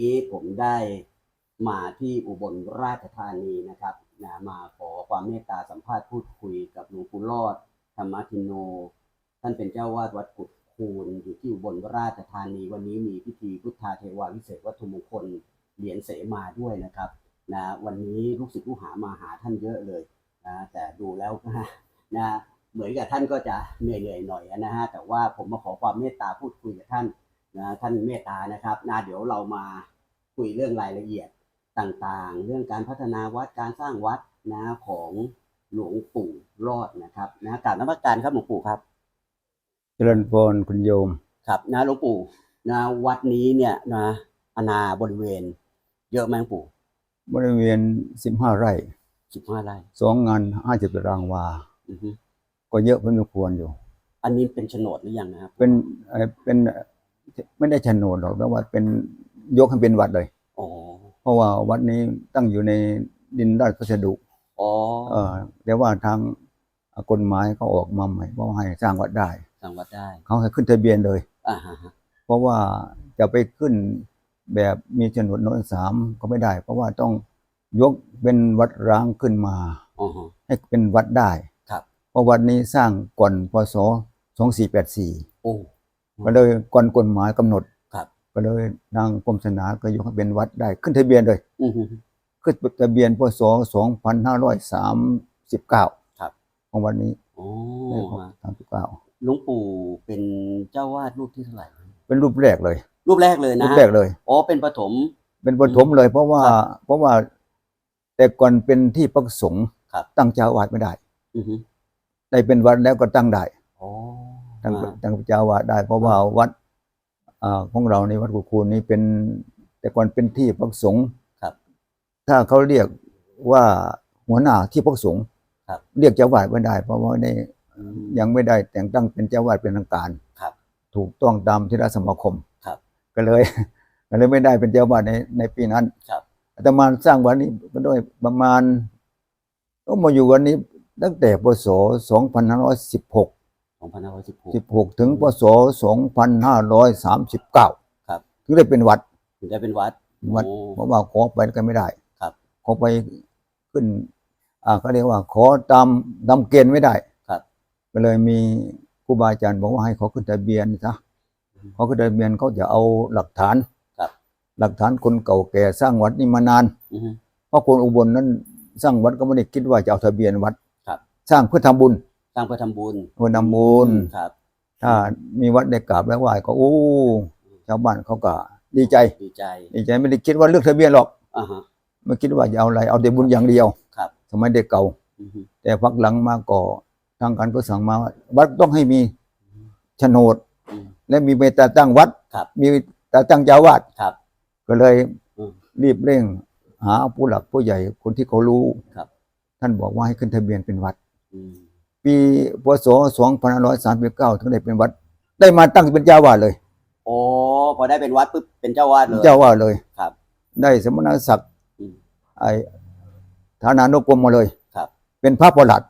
นี้ผมได้มาที่อุบลราชธานีนะครับนะมาขอความเมตตาสัมภาษณ์พูดคุยกับหลวงปู่รอด ธรรมทินโน ท่านเป็นเจ้าวาดวัดกุดคูนอยู่ที่อุบลราชธานี วันนี้มีพิธีพุทธาเทวาวิเศษวัตถุมงคลเหรียญเสมาด้วยนะครับนะวันนี้ลูกศิษย์ลูกหามาหาท่านเยอะเลยนะแต่ดูแล้วนะเหมือนกับท่านก็จะเหนื่อยๆหน่อยนะฮะแต่ว่าผมมาขอความเมตตาพูดคุยกับท่าน นะท่านเมตตานะครับนะเดี๋ยวเรามาคุยเรื่องรายละเอียดต่างๆ เรื่องการพัฒนาวัดการสร้างวัดนะของหลวงปู่รอดนะครับนะกราบนมัสการครับหลวงปู่ครับเจริญพรคุณโยมครับนะหลวงปู่นะวัดนี้เนี่ยนะอาณาบริเวณ เยอะไหมหลวงปู่ บริเวณสิบห้าไร่สิบห้าไร่สองงานห้าสิบตารางวา อือฮึก็เยอะพอสมควรอยู่ อันนี้เป็นโฉนดหรือยังนะครับ เป็นเอ่อเป็น ไม่ได้โฉนดหรอกแต่ว่าเป็นยกให้เป็นวัดเลย อ๋อ เพราะว่าวัดนี้ตั้งอยู่ในดินราชพัสดุอ๋อ เออแต่ว่าทางกฎหมายเขาออกมาใหม่ว่าให้สร้างวัดได้ สร้างวัดได้ เขาให้ขึ้นทะเบียนเลย อ่าฮะฮะเพราะว่าจะไปขึ้นแบบมีโฉนดโน้นสามก็ไม่ได้ เพราะว่าต้องยกเป็นวัดร้างขึ้นมา อ๋อฮะ ให้เป็นวัดได้ครับ เพราะวัดนี้สร้างก่อนพศ2484 โอ้ ก็เลยก่อนกฎหมายกำหนดครับ ก็เลยนางกรมศาสนาก็ยกให้เป็นวัดได้ ขึ้นทะเบียนเลยอือฮึขึ้นทะเบียนพศ2539ครับของวันนี้โอ้สามสิบเก้าหลวงปู่เป็นเจ้าวาดรูปที่เท่าไหร่เป็นรูปแรกเลย รูปแรกเลยรูนะปฮะแรกเลยอ๋อเป็นปฐมเป็นบรรทมเลย เพราะว่าครับเพราะว่าแต่ก่อนเป็นที่ประสงค์ครับตั้งเจ้าอาวาสไม่ได้อือฮึได้เป็นวัดแล้วก็ตั้งได้ อ๋อตั้งอ่าตั้งเจ้าอาวาสได้ เพราะว่าวัดอ่าของเราในวัดกุคูนนี้เป็น แต่ก่อนเป็นที่พักสงฆ์ครับถ้าเขาเรียกว่าหัวหน้าที่พักสงฆ์ครับ เรียกเจ้าอาวาสไม่ได้ เพราะว่าในอืม ยังไม่ได้แต่งตั้งเป็นเจ้าอาวาสเป็นทางการครับถูกต้องตามที่รัฐสมาคมครับก็เลย ก็เลยไม่ได้เป็นเจ้าอาวาสในในปีนั้นครับ อาตมาสร้างวันนี้ก็ด้วยประมาณก็มาอยู่วันนี้ตั้งแต่ปศ2516 สองพันห้าร้อยสิบหก16ถึงปศ2539ครับ ถึงได้เป็นวัด ถึงได้เป็นวัด วัดโอ้เพราะว่าขอไปกันไม่ได้ ครับขอไปขึ้น อ่าเขาเรียกว่า ขอตามตามเกณฑ์ไม่ได้ ครับก็เลยมีครูบาอาจารย์บอกว่าให้เขาขึ้นทะเบียนซะเขาขึ้นทะเบียนเขาจะเอาหลักฐาน ครับ หลักฐานคนเก่าแก่สร้างวัดนี่มานานอือฮึเพราะคนอุบลนั้น สร้างวัดก็ไม่ได้คิดว่าจะเอาทะเบียนวัด ครับ สร้างเพื่อทำบุญ สร้างเพื่อทำบุญเพื่อทำบุญครับ ถ้ามีวัดได้กราบแล้วไหว้ก็โอ้ชาวบ้านเขาก็ดีใจดีใจ ดีใจไม่ได้คิดว่าเลือกทะเบียนหรอกอ่าฮะไม่คิดว่าจะเอาอะไรเอาแต่บุญอย่างเดียวครับสมัยเด็กเก่าอือฮึแต่พักหลังมาก็ทางการก็สั่งมาว่าวัดต้องให้มีโฉนดอืมและมีเมตตาตั้งวัดครับมีตาตั้งเจ้าวาดครับก็เลยอืมรีบเร่ง หาผู้หลักผู้ใหญ่คนที่เขารู้ครับ ท่านบอกว่าให้ขึ้นทะเบียนเป็นวัด อืมปีพศ2539ถึงได้เป็นวัด ได้มาตั้งเป็นเจ้าวาดเลยโอ้พอได้เป็นวัดปุ๊บเป็นเจ้าวาดเลยเจ้าวาดเลยครับ ได้สมณศักดิ์อืมไอฐานานุกรมมาเลยครับ เป็นพระประหลัด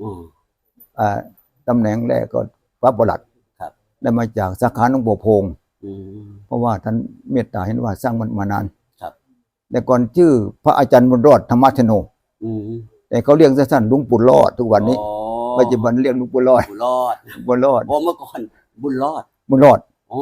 อืมอ่าตำแหน่งแรกก็พระประหลัดครับ ได้มาจากสาขาหนองบัวโพงอืมเพราะว่าท่านเมตตาเห็นว่าสร้างมันมานานครับ แต่ก่อนชื่อพระอาจารย์บุญรอดธรรมชโนอืมแต่เขาเรียกสั้นๆลุงปู่รอดทุกวันนี้อ๋อ ปัจจุบันเรียกลุงปู่รอดบุญรอดบุญรอดโอ้เมื่อก่อนบุญรอดบุญรอดโอ้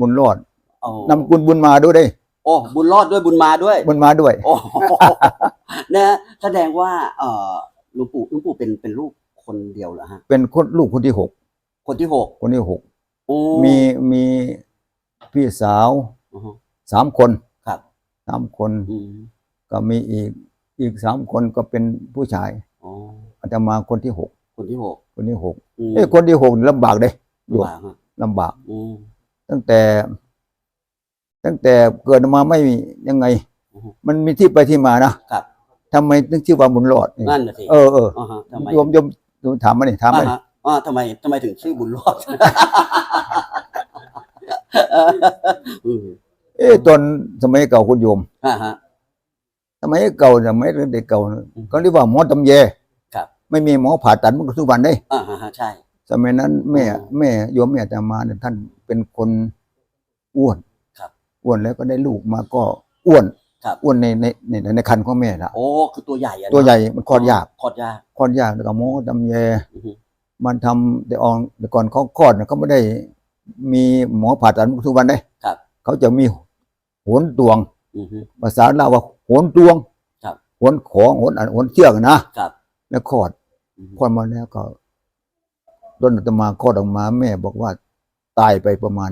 บุญรอดเอานำกุลบุญมาด้วยเด้โอ้บุญรอดด้วยบุญมาด้วย บุญมาด้วย โอ้นะแสดงว่าเอ่อหลวงปู่หลวงปู่เป็นเป็นลูกคนเดียวเหรอฮะ เป็นคนลูกคนที่หกคนที่หกคนที่หกโอ้มีมีพี่สาวอือฮึ สามคนครับ สามคนอืมก็มีอีกอีกสามคนก็เป็นผู้ชายอ๋ออาตมาคนที่หกคน ที่หกคนที่หกอืมเอ้ยคนที่หกนี่ลำบากเลยโยมลำบากฮะลำบากอืมตั้งแต่ ตั้งแต่เกิดมาไม่มียังไงอือฮึมันมีที่ไปที่มานะครับทำไมถึงชื่อว่าบุญรอดนี่นั่นน่ะสิเออเอออ่าฮะทำไมโยมโยมโยมถามมานี่ถามมาอ่านี่ฮะอ่าทำไมทำไมถึงชื่อบุญรอด อืมเอ้ยตอนสมัยเก่าคุณโยมอ่าฮะ สมัยเก่าสมัยเด็กเก่าอืม ก็เรียกว่าหมอตำแยครับ ไม่มีหมอผ่าตัดมันก็ทุกวันได้ อ่าฮะใช่ สมัยนั้นแม่อ๋อแม่โยมแม่แต่มาเนี่ยท่านเป็นคนอ้วนครับอ้วนแล้วก็ได้ลูกมาก็อ้วนครับ อ้วนในในในในคันของแม่ละโอ้คือตัวใหญ่อะเนอะตัวใหญ่มันคลอดยากคลอดยาก คลอดยากแล้วก็โมดำแยอือฮึ มันทำแต่อองแต่ก่อนเขาคลอดเนี่ยเขาไม่ได้มีหมอผ่าตัดทุกวันได้ครับ เขาจะมีโหนตวง อือฮึ ภาษาลาวว่าโหนตวงครับ โหนของโหนอันโหนเชือกนะครับ แล้วคลอดอือฮึ คลอดมาแล้วก็ต้นอาตมาคลอดออกมา แม่บอกว่าตายไปประมาณ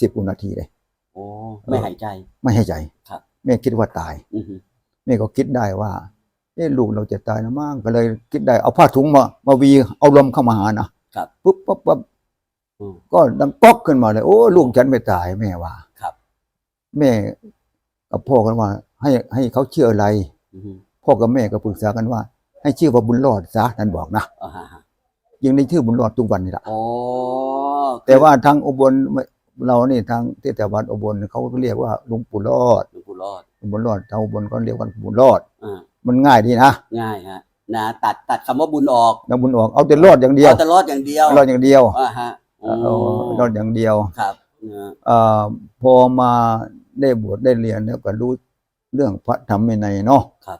สิบนาทีเลยโอ้ไม่หายใจ ไม่ให้ใจครับ แม่คิดว่าตายอือฮึแม่ก็คิดได้ว่าเอ๊ะลูกเราจะตายนะมั่งก็เลย คิดได้เอาผ้าถุงมามาวีเอาลมเข้ามาหานะครับปุ๊บปั๊บปั๊บอืมก็ดังป๊อกขึ้นมาเลย โอ้ลูกฉันไม่ตายแม่ว่าครับ แม่กับพ่อกันว่า ให้ให้เขาเชื่ออะไรอือฮึพ่อกับแม่ก็ปรึกษากันว่า ให้ชื่อว่าบุญรอดซะท่านบอกนะอ่าฮะฮะยังได้ชื่อบุญรอดทุกวันนี่แหละโอ้แต่ว่าทางอุบลเรานี่ทางเทศบาลอุบลเขาเรียกว่าหลวงปู่รอดหลวงปู่รอดหลวงปู่รอดชาวอุบลก็เรียกว่าบุญรอด อ่ามันง่ายดีนะง่ายฮะนะตัดตัดคำว่าบุญออกนำบุญออกเอาแต่รอดอย่างเดียวเอาแต่รอดอย่างเดียวรอดอย่างเดียวอ่าฮะโอ้เอารอดอย่างเดียวครับนะเอ่อพอมาได้บวชได้เรียนแล้วก็รู้เรื่องพระธรรมวินัยเนาะครับ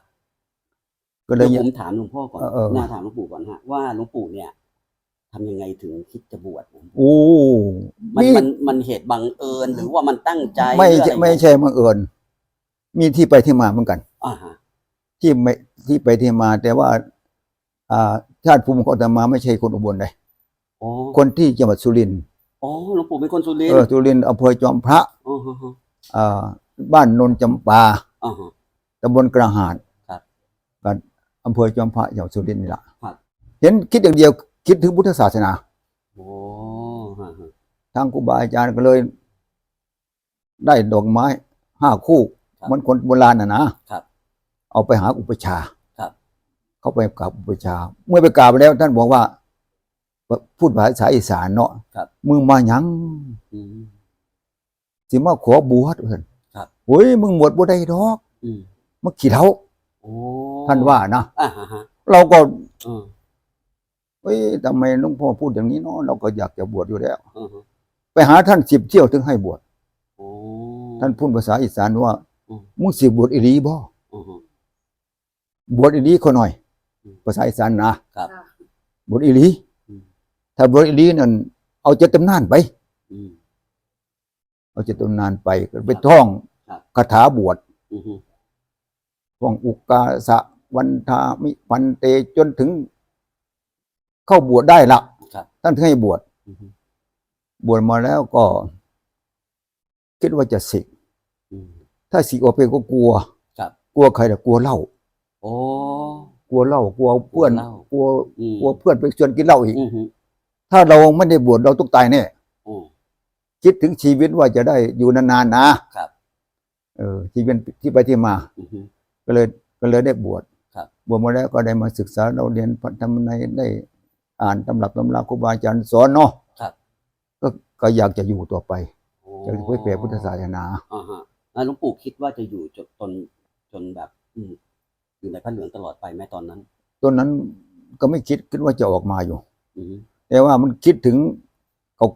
ก็เลเดี๋ยยวผมถามหลวงพ่อก่อนเออเออ น่าถามหลวงปู่ก่อนฮะว่าหลวงปู่เนี่ยทำยังไงถึงคิดจะบวชโอ้มันมีมันมันเหตุบังเอิญหรือว่ามันตั้งใจไม่หรืออะใช่รไม่ใช่บังเอิญมีที่ไปที่มาเหมือนกัน อ่าฮะที่ไม่ที่ไปที่มา แต่ว่า อ่าชาติภูมิของอาตมาไม่ใช่คนอุบลเลยโอ้คนที่จังหวัดสุรินทร์โอ้หลวงปู่เป็นคนสุรินทเออร์สุรินทร์อำเภอจอมพระอ๋อฮะฮะอ่าบ้านนนจำปา อ่าฮะ ตำบลกระหาดครับ กับ อำเภอจอมพระจังหวัดสุรินทร์นี่แหละครับ เห็นคิดอย่างเดียวคิดถึงพุทธศาสนา โอ้ฮะฮะทางครูบาอาจารย์ก็เลย ได้ดอกไม้ห้าคู่เหมันคนโบราณน่ะนะครับ เอาไปหาอุปชฌาย์ครับ เขาไปกราบอุปชฌาย์เมื่อไปกราบไปแล้ว ท่านบอกว่า พูดภาษาอีสานเนาะครับ มึงมาหยัง อืม สิมาขอบวชเพิ่นครับ โอ้ยมึงบวชบ่ได้ดอก อืมมาขี้เท้าโอ้ ท่านว่านะอ่าฮะฮะเราก็อืมเอ้ยทำไมหลวงพ่อพูดอย่างนี้เนาะเราก็อยากจะบวชอยู่แล้ว อือฮะไปหาท่านสิบเที่ยวถึงให้บวชโอ้ ท่านพูดภาษาอีสานว่าอืม มึงสิบวชอีหลีบ่อือฮะบวชอีหลีเขาหน่อย อืมภาษาอีสานนะครับบวชอีหลีอืม ถ้าบวชอีหลีนั่นเอาเจตตำนานไป อืม เอาเจตตำนานไปก็ไปท่องครับ คาถาบวชอือฮึท่องอุกาสะ วันทามิพันเตจนถึง เข้าบวชได้ละครับท่านถึงให้บวชอือฮึบวชมาแล้วก็ คิดว่าจะสิกอืมถ้าสิกออกไปก็กลัวครับกลัวใครแต่กลัวเหล้าโอ้กลัวเหล้ากลัวเพื่อนกลัวเหล้ากลัวอืมกลัวเพื่อนไปชวนกินเหล้าอีกอือฮึถ้าเราไม่ได้บวชเราต้องตายแน่อืมคิดถึงชีวิตว่าจะได้อยู่นานๆนะครับ เออชีวิตที่ไปที่มาอือฮึก็เลยก็เลยได้บวชครั บบวชมาแล้วก็ได้มาศึกษาเราเรียนพระธรรมในยได้อ่านตำรับตำราครูบาอาจารย์สอนเนาะครับก็ก็อยากจะอยู่ต่อไปโอ้อยากจะเผยแผ่พุทธศาสนาอ่าฮะอ่าหลวงปู่คิดว่าจะอยู่จนจนจนแบบอืมอยู่ในพระเหลืองตลอดไปไหมตอนนั้นตอนนั้นก็ไม่คิดคิดว่าจะออกมาอยู่อือฮึแต่ว่ามันคิดถึง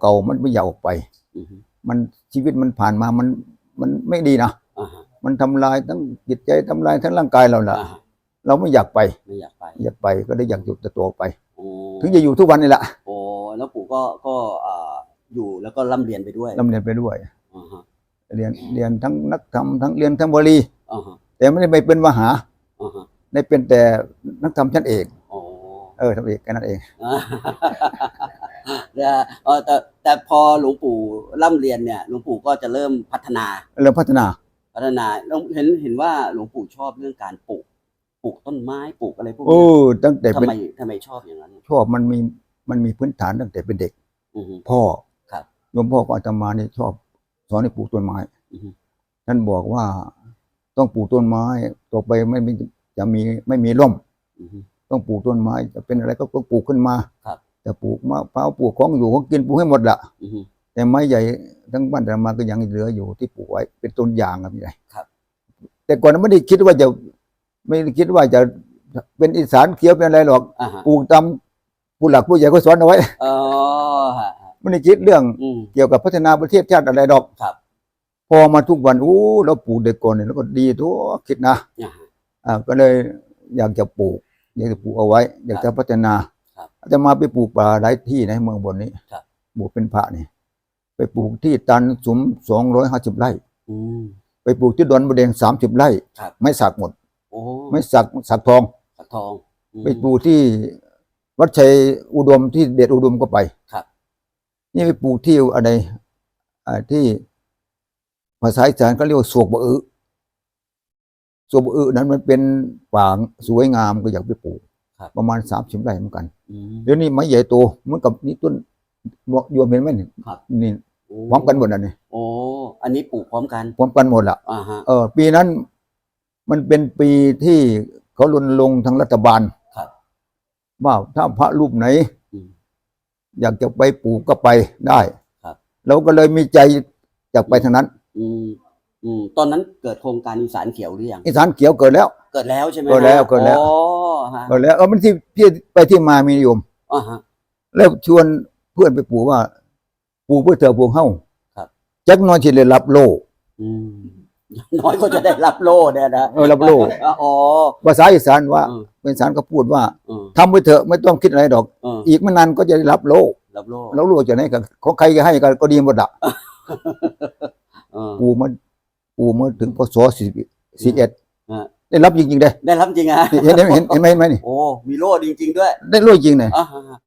เก่าๆมันไม่อยากออกไปอือฮึมันชีวิตมันผ่านมามันมันไม่ดีนะอ่าฮะมันทำลายทั้งจิตใจทำลายทั้งร่างกายเราแหละอ่าฮะ เราไม่อยากไป ไม่อยากไปอยากไปก็ได้อยากอยู่แต่ตัวไป โอ้ถึงจะอยู่ทุกวันนี่แหละโอ้แล้วปู่ก็ก็อ่าอยู่แล้วก็ร่ำเรียนไปด้วยร่ำเรียนไปด้วย อ่าฮะเรียนเรียนทั้งนักธรรมทั้งเรียนทั้งบรีอ่าฮะแต่ไม่ได้ไปเป็นมหาอ่าฮะได้เป็นแต่นักธรรมชั้นเอกโอ้เออทำเอกแค่นั้นเอง อ่าแล้วเออแต่แต่พอหลวงปู่ร่ำเรียนเนี่ยหลวงปู่ก็จะเริ่มพัฒนาเริ่มพัฒนาพัฒนาแล้วเห็นเห็นว่าหลวงปู่ชอบเรื่องการปลูกป ลูกต้นไม้ปลูกอะไรพวกโอ้นี้ตั้งแต่ทำเป็นไมทำไมชอบอย่างนั้น ชอบมันมีมันมีพื้นฐานตั้งแต่เป็นเด็ก อือฮึ พ่อครับโยมพ่อก็อาตมาเนี่ยชอบสอนให้ปลูกต้นไม้อือฮึ ท่านบอกว่าต้องปลูกต้นไม้ต่อไปไม่มีจะมีไม่มีร่ม อือฮึ ต้องปลูกต้นไม้จะเป็นอะไรก็ต้องปลูกขึ้นมาครับ จะปลูกมะพร้าวปลูกของอยู่ของกินปลูกให้หมดละอือฮึ แต่ไม้ใหญ่ทั้งบ้านแต่มาก็ยังเหลืออยู่ที่ปลูกไว้เป็นต้นยางครับพี่ใหญ่ครับ แต่ก่อนนั้นไม่ได้คิดว่าจะ ไม่ได้คิดว่าจะเป็นอีสานเขียวเป็นอะไรหรอกอ่าฮะปลูกตามผู้หลักผู้ใหญ่ก็สอนเอาไว้เออฮะฮะไม่ได้คิดเรื่องอืม เกี่ยวกับพัฒนาประเทศชาติอะไรหรอกครับพอมาทุกวันโอ้เราปลูกเด็กก่อนเนี่ยแล้วก็ดีทั่วคิดนะอ่าฮะอ่าก็เลยอยากจะปลูก อยากจะปลูกเอาไว้ อยากจะพัฒนาครับอาจจะมาไปปลูกป่าหลายที่ในเมืองบนนี้ครับ ปลูกเป็นพระนี่ไปปลูกที่ตันสุมสองร้อยห้าสิบไร่ อืม ไปปลูกที่ดอนบดเดงสามสิบไร่ ครับ ไม่สักหมดโอ้ ไม่สักสักทองสักทองอืม ไปปลูกที่วัดชัยอุดมที่เดชอุดมก็ไปครับ นี่ไปปลูกที่อะไรอ่าที่ภาษาอีสานก็เรียกว่าสวกบะอึสวกบะอึนั้นมันเป็นป่าสวยงามก็อยากไปปลูกครับ ประมาณสามสิบไร่เหมือนกัน อืม เดี๋ยวนี้ไม้ใหญ่โตเหมือนกับนี่ต้นโยมเห็นไหมนี่ครับ นี่โอ้พร้อมกันหมดอะนี่โอ้อันนี้ปลูกพร้อมกัน พร้อมกันหมดละอ่าฮะ เออปีนั้น มันเป็นปีที่เขารณรงค์ทางรัฐบาลครับว่าถ้าพระรูปไหนอืมอยากจะไปปลูกก็ไปได้ครับเราก็เลยมีใจอยากไปทางนั้น อืมอืมตอนนั้นเกิดโครงการอีสานเขียวหรือยังอีสานเขียวเกิดแล้ว เกิดแล้วใช่ไหมเกิดแล้วฮะเกิดแล้ว อ๋อฮะเกิดแล้วเออมันที่ที่ไปที่มามีนิยม อ่าฮะ แล้วชวนเพื่อนไปปลูกว่าปลูกเพื่อเธอปลูกเฮ้าครับ จักหน้อยที่ได้รับโลอืม น้อยก็จะได้รับโล่เนี่ยนะเออรับโล่อ๋อภาษาอีสานว่าเออเป็นอีสานก็พูดว่าเออทำไปเถอะไม่ต้องคิดอะไรดอกเอออีกไม่นานก็จะได้รับโลรับโล่แล้วโลจะไหนกันของใครก็ให้กันก็ดีหมดอะเออปลูกมาปลูกมาถึงพศสี่สี่เอ็ดฮะได้รับจริงๆเลยได้รับจริงฮะเห็นเห็นเห็นเห็นไหมเห็นไหมนี่โอ้มีโล่จริงๆด้วย ได้โลจริงเลยอ่าฮะ